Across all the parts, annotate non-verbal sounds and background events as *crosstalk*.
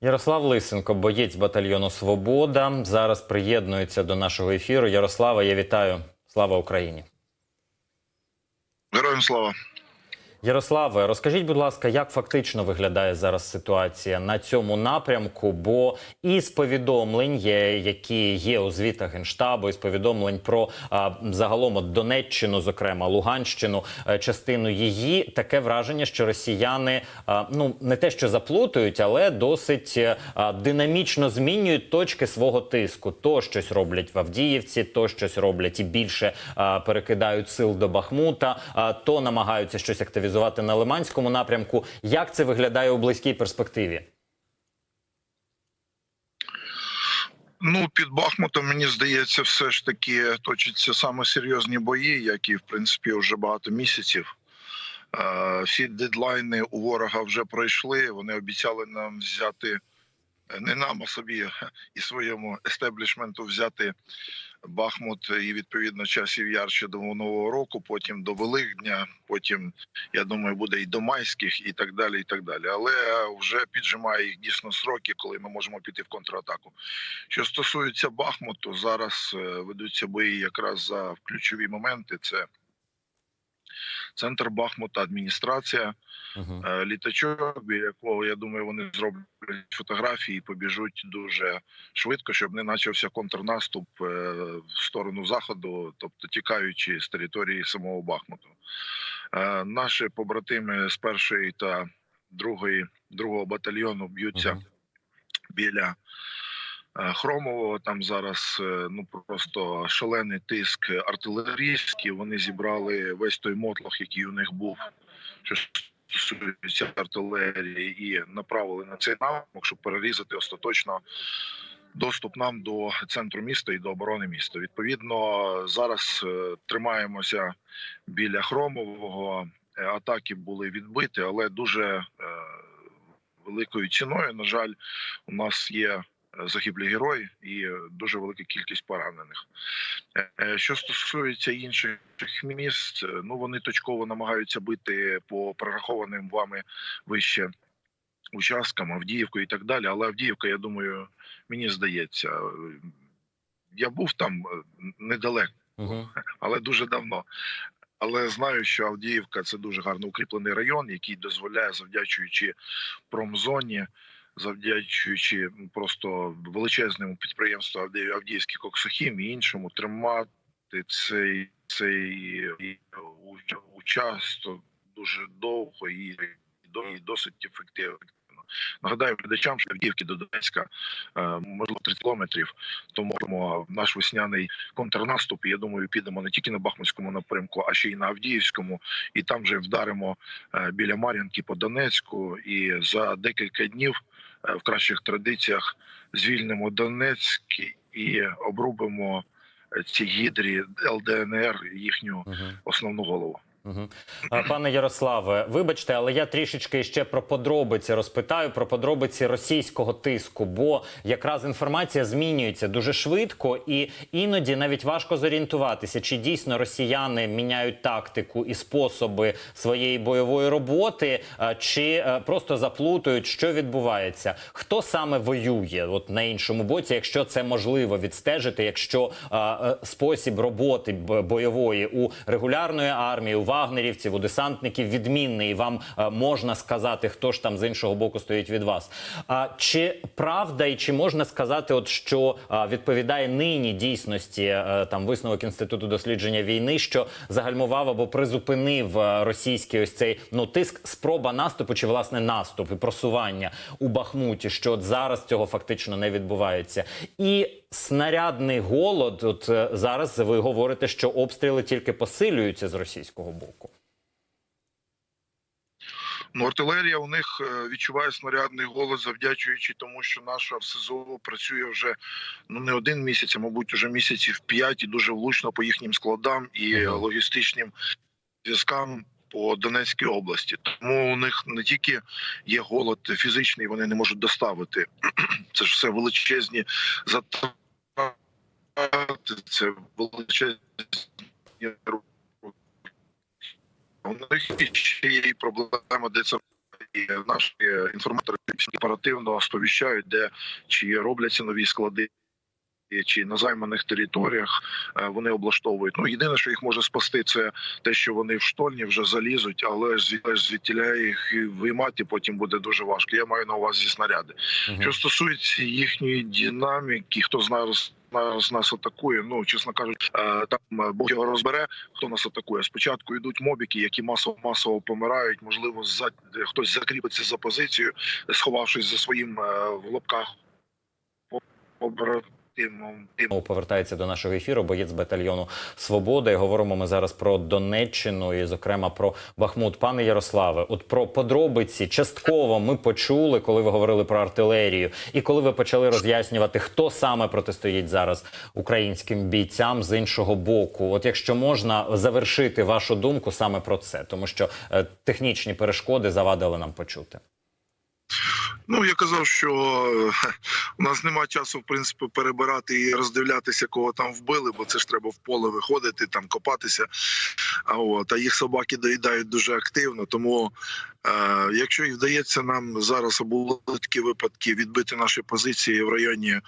Ярослав Лисенко, боєць батальйону Свобода, зараз приєднується до нашого ефіру. Ярослава, я вітаю. Слава Україні. Героям слава. Ярославе, розкажіть, будь ласка, як фактично виглядає зараз ситуація на цьому напрямку? Бо із повідомлень, є, які є у звітах генштабу, із повідомлень про а, загалом от Донеччину, зокрема Луганщину, е, частину її, таке враження, що росіяни а, ну не те, що заплутують, але досить е, а, динамічно змінюють точки свого тиску. То щось роблять в Авдіївці, то щось роблять і більше а, перекидають сил до Бахмута, а, то намагаються щось активізувати на Лиманському напрямку. Як це виглядає у близькій перспективі? Ну, під Бахмутом, мені здається, все ж таки точаться саме серйозні бої, які в принципі вже багато місяців. Е, Всі дедлайни у ворога вже пройшли. Вони обіцяли нам взяти е, не нам, а собі і своєму естеблішменту взяти Бахмут і відповідно часів яр до нового року, потім до Великдня, потім я думаю, буде і до майських, і так далі. І так далі. Але вже піджимає їх дійсно сроки, коли ми можемо піти в контратаку. Що стосується Бахмуту, зараз е, ведуться бої якраз за ключові моменти. Це центр Бахмута, адміністрація, Угу. е, літачок, біля якого я думаю, вони зроблять фотографії і побіжуть дуже швидко, щоб не почався контрнаступ е, в сторону заходу, тобто тікаючи з території самого Бахмуту. Е, Наші побратими з першої та другої другого батальйону б'ються Мгм. біля е, Хромового. Там зараз е, ну просто шалений тиск артилерійський. Вони зібрали весь той мотлох, який у них був, що стосується артилерії, і направили на цей напрямок, щоб перерізати остаточно. Доступ нам до центру міста і до оборони міста. Відповідно, зараз е, тримаємося біля Хромового. Е, Атаки були відбиті, але дуже е, великою ціною. На жаль, у нас є е, загиблі герої і дуже велика кількість поранених. Е, е, Що стосується інших міст, е, ну вони точково намагаються бити по прорахованим вами вище участкам, Авдіївку і так далі. Але Авдіївка, я думаю, мені здається, я був там недалеко Угу. але дуже давно. Але знаю, що Авдіївка це дуже гарно укріплений район, який дозволяє, завдячуючи промзоні, завдячуючи просто величезному підприємству Авдіїв- Авдіївський коксохім і іншому, тримати цей цей участок дуже довго і, досить ефективно. Нагадаю глядачам, що Авдіївки до Донецька е, можливо 30 кілометрів, тому наш весняний контрнаступ. Я думаю, підемо не тільки на Бахмутському напрямку, а ще й на Авдіївському, і там вже вдаримо е, біля Мар'їнки по Донецьку. І за декілька днів е, в кращих традиціях звільнимо Донецьк і обрубимо е, ці гідрі ЛДНР їхню основну голову. Пане Ярославе, вибачте, але я трішечки ще про подробиці розпитаю про подробиці російського тиску, бо якраз інформація змінюється дуже швидко, і іноді навіть важко зорієнтуватися, чи дійсно росіяни міняють тактику і способи своєї бойової роботи, чи е, просто заплутують, що відбувається. Хто саме воює от на іншому боці, якщо це можливо відстежити, якщо е, спосіб роботи бойової у регулярної армії, у вагнерівців, у десантників відмінний. І вам е, можна сказати, хто ж там з іншого боку стоїть від вас. А чи правда і чи можна сказати, от що відповідає нині дійсності е, там висновок інституту дослідження війни, що загальмував або призупинив е, російський ось цей ну тиск, спроба наступу чи власне наступ і просування у Бахмуті, що от зараз цього фактично не відбувається, і снарядний голод. От е, зараз ви говорите, що обстріли тільки посилюються з російського боку. Ну, артилерія у них е, відчуває снарядний голос, завдячуючи тому, що наша СЗО працює вже ну не один місяць, а мабуть, уже місяців п'ять і дуже влучно по їхнім складам і логістичним зв'язкам по Донецькій області. Тому у них не тільки є голод фізичний, вони не можуть доставити. *clears throat* Це ж все величезні затрати, це величезні у них ще є проблема, де це і наші інформатори оперативно сповіщають, де чи робляться нові склади. Чи на займаних територіях е, вони облаштовують. Ну єдине, що їх може спасти, це те, що вони в штольні вже залізуть, але ж звідтіля їх виймати потім буде дуже важко. Я маю на увазі снаряди. Мгм. Що стосується їхньої динаміки, хто зараз нас, нас атакує, ну чесно кажучи, е, там е, Бог його розбере, хто нас атакує. Спочатку йдуть мобіки, які масово масово помирають. Можливо, за хтось закріпиться за позицію, сховавшись за своїм в лапках побратимом. Тим. Повертається до нашого ефіру боєць батальйону Свобода. І говоримо ми зараз про Донеччину і, зокрема, про Бахмут. Пане Ярославе, от про подробиці частково ми почули, коли ви говорили про артилерію, і коли ви почали роз'яснювати, хто саме протистоїть зараз українським бійцям з іншого боку. От якщо можна завершити вашу думку саме про це, тому що е, технічні перешкоди завадили нам почути. Ну я казав, що е, у нас немає часу, в принципі, перебирати і роздивлятися, кого там вбили, бо це ж треба в поле виходити, там копатися. А от а їх собаки доїдають дуже активно. Тому е, якщо і вдається нам зараз були такі випадки відбити наші позиції в районі.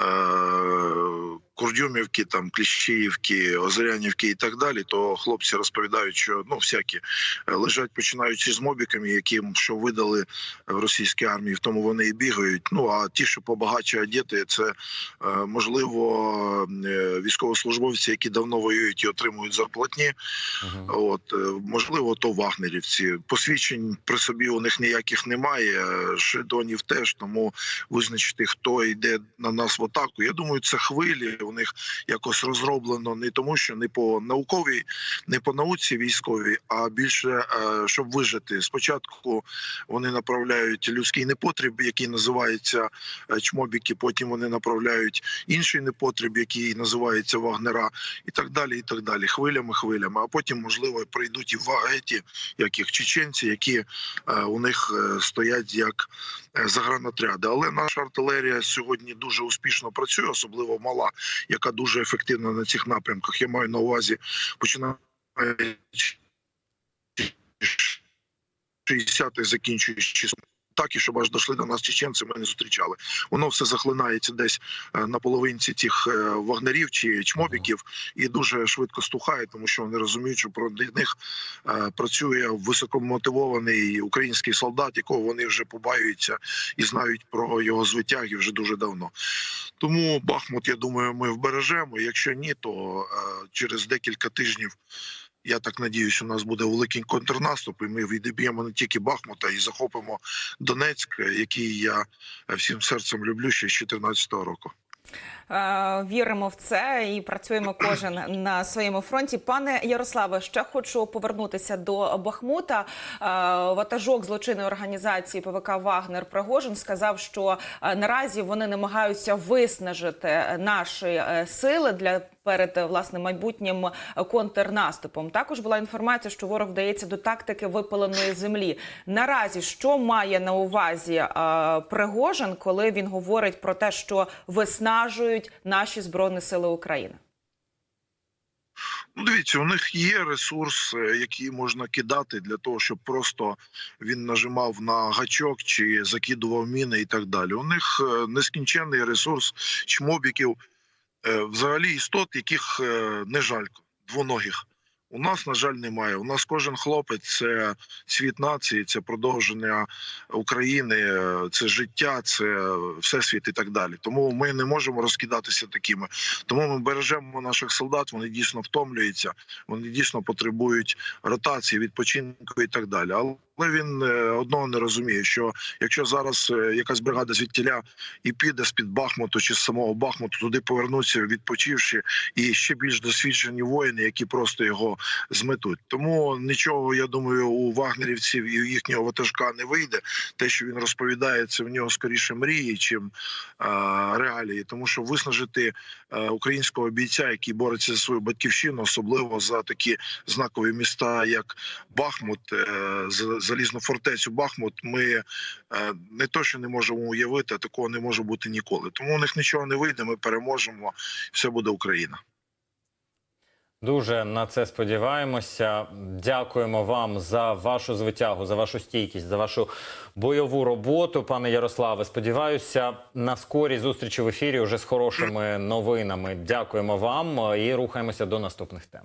е, Курдюмівки, там Кліщіївки, Озерянівки і так далі, то хлопці розповідають, що ну всякі е, лежать починаючи з мобіками, які що видали в російській армії, в тому вони і бігають. Ну а ті, що побагаче одіти, це е, можливо е, військовослужбовці, які давно воюють і отримують зарплатні. Мгм. От е, можливо, то вагнерівці. Посвідчень при собі у них ніяких немає. Шедонів теж тому визначити, хто йде на нас в атаку. Я думаю, це хвилі. У них якось розроблено не тому, що не по науковій, не по науці військовій, а більше е, щоб вижити. Спочатку вони направляють людський непотріб, який називається е, чмобіки. Потім вони направляють інший непотріб, який називається вагнера, і так далі. І так далі. Хвилями, хвилями. А потім, можливо, прийдуть і ваеті, як їх чеченці, які е, у них стоять як загранотряди. Але наша артилерія сьогодні дуже успішно працює, особливо мала, яка дуже ефективна на цих напрямках. Я маю на увазі починаючи 60-х, закінчуючи так, і щоб аж дійшли до нас чеченці, ми не зустрічали. Воно все захлинається десь е, на половинці цих е, вагнерів чи чмобіків і дуже швидко стухає, тому що вони розуміють, що проти них е, працює високомотивований український солдат, якого вони вже побаюються і знають про його звитяги вже дуже давно. Тому Бахмут, я думаю, ми вбережемо. Якщо ні, то через декілька тижнів. Я так надіюсь, у нас буде великий контрнаступ, і ми відіб'ємо не тільки Бахмута і захопимо Донецьк, який я е, всім серцем люблю ще з 2014 року. Е, Віримо в це і працюємо кожен на своєму фронті. Пане Ярославе, ще хочу повернутися до Бахмута. Е, Ватажок злочинної організації ПВК Вагнер Пригожин сказав, що наразі вони намагаються виснажити наші сили для перед е, власне майбутнім контрнаступом. Також була інформація, що ворог вдається до тактики випаленої землі. Наразі що має на увазі е, Пригожин, коли він говорить про те, що виснажують наші збройні сили України? Ну, дивіться, у них є ресурс, е, який можна кидати для того, щоб просто він нажимав на гачок чи закидував міни і так далі. У них е, нескінченний ресурс чмобіків, е, взагалі істот, яких е, не жалько, двоногих. У нас, на жаль, немає. У нас кожен хлопець це світ нації, це продовження України, е, це життя, це всесвіт і так далі. Тому ми не можемо розкидатися такими. Тому ми бережемо наших солдат. Вони дійсно втомлюються, вони дійсно потребують ротації, відпочинку і так далі. Але він е, одного не розуміє, що якщо зараз е, якась бригада звідтіля і піде з під Бахмуту чи з самого Бахмуту, туди повернуться відпочивши, і ще більш досвідчені воїни, які просто його зметуть. Тому нічого, я думаю, у вагнерівців і у їхнього ватажка не вийде. Те, що він розповідає, це в нього скоріше мрії, чим е, реалії, тому що виснажити е, українського бійця, який бореться за свою батьківщину, особливо за такі знакові міста, як Бахмут, за- залізну фортецю Бахмут. Ми е, не то, що не можемо уявити, а такого не може бути ніколи. Тому у них нічого не вийде. Ми переможемо. Все буде Україна. Дуже на це сподіваємося. Дякуємо вам за вашу звитягу, за вашу стійкість, за вашу бойову роботу, пане Ярославе. Сподіваюся на скорі зустрічі в ефірі уже з хорошими новинами. Дякуємо вам і рухаємося до наступних тем.